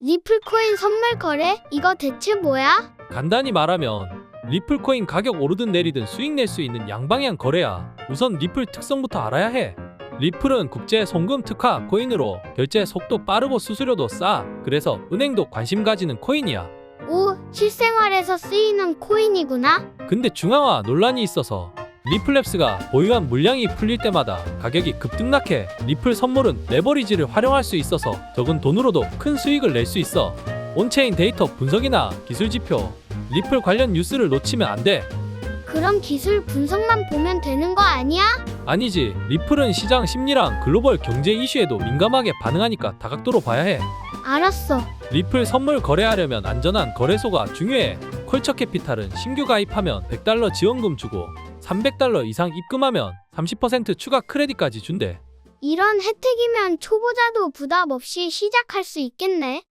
리플코인 선물 거래? 이거 대체 뭐야? 간단히 말하면 리플 코인 가격 오르든 내리든 수익 낼 수 있는 양방향 거래야. 우선 리플 특성부터 알아야 해. 리플은 국제 송금 특화 코인으로 결제 속도 빠르고 수수료도 싸. 그래서 은행도 관심 가지는 코인이야. 오, 실생활에서 쓰이는 코인이구나. 근데 중앙화 논란이 있어서 리플랩스가 보유한 물량이 풀릴 때마다 가격이 급등락해 리플 선물은 레버리지를 활용할 수 있어서 적은 돈으로도 큰 수익을 낼 수 있어 온체인 데이터 분석이나 기술 지표 리플 관련 뉴스를 놓치면 안 돼 그럼 기술 분석만 보면 되는 거 아니야? 아니지 리플은 시장 심리랑 글로벌 경제 이슈에도 민감하게 반응하니까 다각도로 봐야 해 알았어. 리플 선물 거래하려면 안전한 거래소가 중요해. 컬처 캐피탈은 신규 가입하면 100달러 지원금 주고 300달러 이상 입금하면 30% 추가 크레딧까지 준대. 이런 혜택이면 초보자도 부담 없이 시작할 수 있겠네.